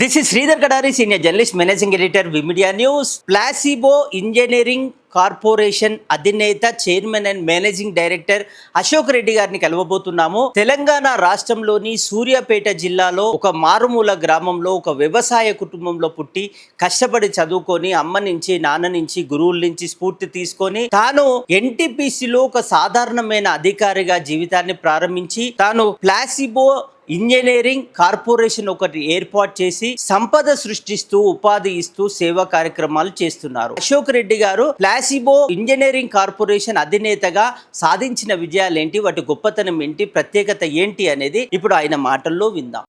This is Sridhar Kadari senior journalist managing editor విమిడియా news placebo engineering corporation అధినేత chairman and managing director Ashok Reddy గారిని కలవబోతున్నాము. తెలంగాణ రాష్ట్రంలోని సూర్యాపేట జిల్లాలో ఒక మారుమూల గ్రామంలో ఒక వ్యవసాయ కుటుంబంలో పుట్టి కష్టపడి చదువుకొని అమ్మ నుంచి నాన్న నుంచి గురువుల నుంచి స్ఫూర్తి తీసుకొని తాను ఎన్టీపీసీలో ఒక సాధారణమైన అధికారిగా జీవితాన్ని ప్రారంభించి తాను ప్లాసిబో ఇంజనీరింగ్ కార్పొరేషన్ ఒకటి ఏర్పాటు చేసి సంపద సృష్టిస్తూ ఉపాధి ఇస్తూ సేవా కార్యక్రమాలు చేస్తున్నారు. అశోక్ రెడ్డి గారు ప్లాసిబో ఇంజనీరింగ్ కార్పొరేషన్ అధినేతగా సాధించిన విజయాలు ఏంటి వాటి గొప్పతనం ఏంటి ప్రత్యేకత ఏంటి అనేది ఇప్పుడు ఆయన మాటల్లో విందాం.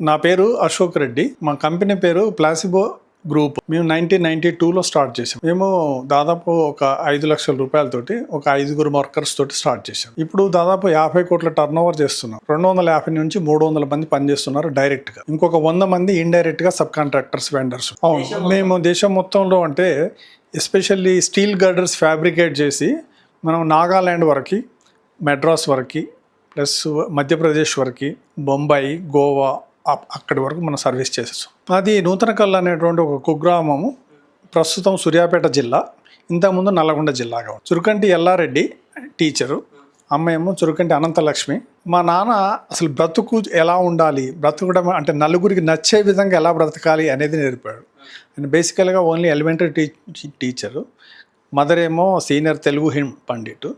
నా పేరు అశోక్ రెడ్డి. మా కంపెనీ పేరు ప్లాసిబో గ్రూప్. మేము నైన్టీన్ నైన్టీ టూలో స్టార్ట్ చేసాం. మేము దాదాపు ఒక ఐదు లక్షల రూపాయలతోటి ఒక ఐదుగురు వర్కర్స్ తోటి స్టార్ట్ చేసాం. ఇప్పుడు దాదాపు యాభై కోట్ల టర్న్ ఓవర్ చేస్తున్నాం. రెండు వందల యాభై నుంచి మూడు వందల మంది పనిచేస్తున్నారు డైరెక్ట్గా. ఇంకొక వంద మంది ఇండైరెక్ట్గా సబ్ కాంట్రాక్టర్స్ వెండర్స్ అవును మేము దేశం మొత్తంలో అంటే ఎస్పెషల్లీ స్టీల్ గర్డర్స్ ఫ్యాబ్రికేట్ చేసి మనం నాగాల్యాండ్ వరకు మెడ్రాస్ వరకు ప్లస్ మధ్యప్రదేశ్ వరకు బొంబాయి గోవా అక్కడి వరకు మనం సర్వీస్ చేసేస్తాం. అది నూతనకల్ అనేటువంటి ఒక కుగ్రామము ప్రస్తుతం సూర్యాపేట జిల్లా ఇంతకుముందు నల్లగొండ జిల్లాగా చురుకంటి ఎల్లారెడ్డి టీచరు అమ్మ ఏమో చురుకంటి అనంతలక్ష్మి. మా నాన్న అసలు బ్రతుకు ఎలా ఉండాలి బ్రతకడం అంటే నలుగురికి నచ్చే విధంగా ఎలా బ్రతకాలి అనేది నేర్పాడు. అండ్ బేసికల్గా ఓన్లీ ఎలిమెంటరీ టీ టీచరు. మదర్ ఏమో సీనియర్ తెలుగు హిమ్ పండిట్.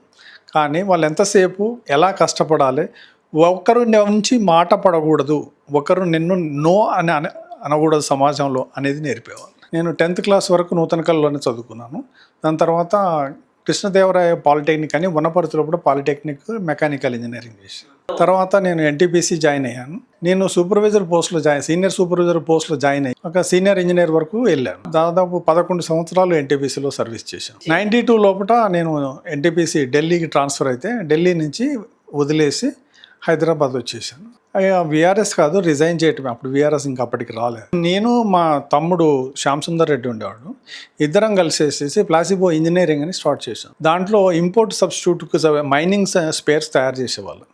కానీ వాళ్ళు ఎంతసేపు ఎలా కష్టపడాలి ఒకరు నుంచి మాట పడకూడదు. ఒకరు నిన్ను నో అని అన అనకూడదు సమాజంలో అనేది నేర్పేవాళ్ళు. నేను టెన్త్ క్లాస్ వరకు నూతన కళలోనే చదువుకున్నాను. దాని తర్వాత కృష్ణదేవరాయ పాలిటెక్నిక్ అని వనపర్తిలో కూడా పాలిటెక్నిక్ మెకానికల్ ఇంజనీరింగ్ చేశాను. తర్వాత నేను ఎన్టీపీసీ జాయిన్ అయ్యాను. నేను సూపర్వైజర్ పోస్ట్లో జాయిన్ సీనియర్ సూపర్వైజర్ పోస్ట్లో జాయిన్ అయ్యి ఒక సీనియర్ ఇంజనీర్ వరకు వెళ్ళాను. దాదాపు పదకొండు సంవత్సరాలు ఎన్టీపీసీలో సర్వీస్ చేశాను. నైంటీ టూ లోపల నేను ఎన్టీపీసీ ఢిల్లీకి ట్రాన్స్ఫర్ అయితే ఢిల్లీ నుంచి వదిలేసి హైదరాబాద్ వచ్చేసాను. విఆర్ఎస్ కాదు రిజైన్ చేయటమే. అప్పుడు విఆర్ఎస్ ఇంకా అప్పటికి రాలేదు. నేను మా తమ్ముడు శ్యామ్ సుందర్ రెడ్డి ఉండేవాడు. ఇద్దరం కలిసేసేసి ప్లాసిబో ఇంజనీరింగ్ అని స్టార్ట్ చేశాం. దాంట్లో ఇంపోర్ట్ సబ్స్టిట్యూట్కు మైనింగ్ స్పేర్స్ తయారు చేసేవాళ్ళు.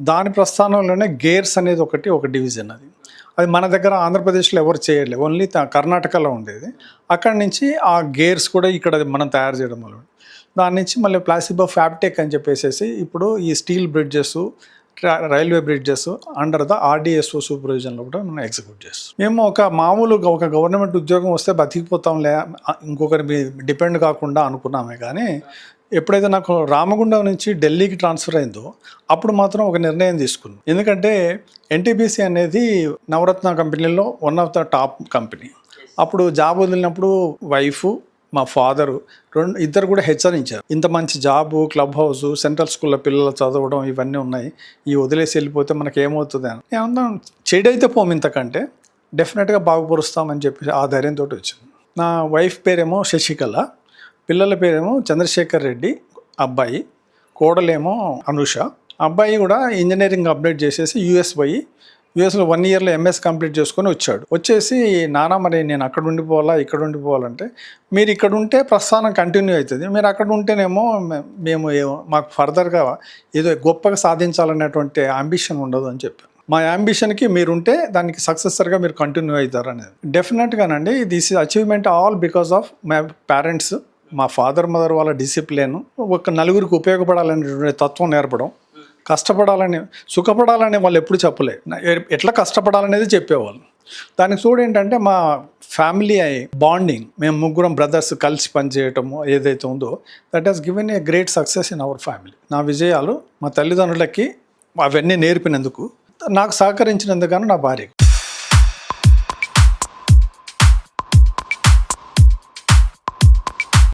దాని ప్రస్థానంలోనే గేర్స్ అనేది ఒకటి ఒక డివిజన్ అది. అది మన దగ్గర ఆంధ్రప్రదేశ్లో ఎవరు చేయలేదు. ఓన్లీ కర్ణాటకలో ఉండేది. అక్కడి నుంచి ఆ గేర్స్ కూడా ఇక్కడ మనం తయారు చేయడం వల్ల. దాని నుంచి మళ్ళీ ప్లాసిబో ఫ్యాబ్టెక్ అని చెప్పేసేసి ఇప్పుడు ఈ steel bridges railway bridges under the RDSO సూపర్విజన్లో కూడా మనం ఎగ్జిక్యూట్ చేస్తాం మేము ఒక మామూలుగా ఒక గవర్నమెంట్ ఉద్యోగం వస్తే బతికిపోతాంలే ఇంకొకరి మీద డిపెండ్ కాకుండా అనుకున్నామే కానీ ఎప్పుడైతే నాకు రామగుండం నుంచి ఢిల్లీకి ట్రాన్స్ఫర్ అయిందో అప్పుడు మాత్రం ఒక నిర్ణయం తీసుకున్నాను ఎందుకంటే ఎన్టీపీసీ అనేది నవరత్న కంపెనీలో one of the top company అప్పుడు జాబ్ వదిలినప్పుడు వైఫ్ మా ఫాదరు రెండు ఇద్దరు కూడా హెచ్చరించారు ఇంత మంచి జాబు క్లబ్ హౌస్ సెంట్రల్ స్కూల్లో పిల్లలు చదవడం ఇవన్నీ ఉన్నాయి. ఈ వదిలేసి వెళ్ళిపోతే మనకి ఏమవుతుంది అని ఏమన్నా చెడైతే పోము ఇంతకంటే డెఫినెట్గా బాగుపరుస్తామని చెప్పి ఆ ధైర్యంతో వచ్చింది. నా వైఫ్ పేరేమో శశికళ పిల్లల పేరేమో చంద్రశేఖర్ రెడ్డి అబ్బాయి. కోడలేమో అనుష. అబ్బాయి కూడా ఇంజనీరింగ్ అప్డేట్ చేసేసి యూఎస్ పోయి యూఎస్లో వన్ ఇయర్లో ఎంఎస్ కంప్లీట్ చేసుకొని వచ్చాడు. వచ్చేసి నానా మరి నేను అక్కడ ఉండిపోవాలా? ఇక్కడ ఉండిపోవాలంటే మీరు ఇక్కడ ఉంటే ప్రస్థానం కంటిన్యూ అవుతుంది. మీరు అక్కడ ఉంటేనేమో మే- మేము మాకు ఫర్దర్గా ఏదో గొప్పగా సాధించాలనేటువంటి అంబిషన్ ఉండదు అని చెప్పాను మా అంబిషన్కి మీరుంటే దానికి సక్సెసర్గా మీరు కంటిన్యూ అవుతారు అనేది. డెఫినెట్గానండి this is achievement all because of my parents మా ఫాదర్ మదర్ వాళ్ళ డిసిప్లిన్ ఒక నలుగురికి ఉపయోగపడాలనే తత్వం నేర్పడం. కష్టపడాలని సుఖపడాలని వాళ్ళు ఎప్పుడు చెప్పలే. ఎట్లా కష్టపడాలనేది చెప్పేవాళ్ళు. దానికి చూడు ఏంటంటే మా ఫ్యామిలీ బాండింగ్ మేము ముగ్గురం బ్రదర్స్ కలిసి పనిచేయటము ఏదైతే ఉందో that has given a great success in our family నా విజయాలు మా తల్లిదండ్రులకి అవన్నీ నేర్పినందుకు నాకు సహకరించినందుకు గాను నా భార్యకు.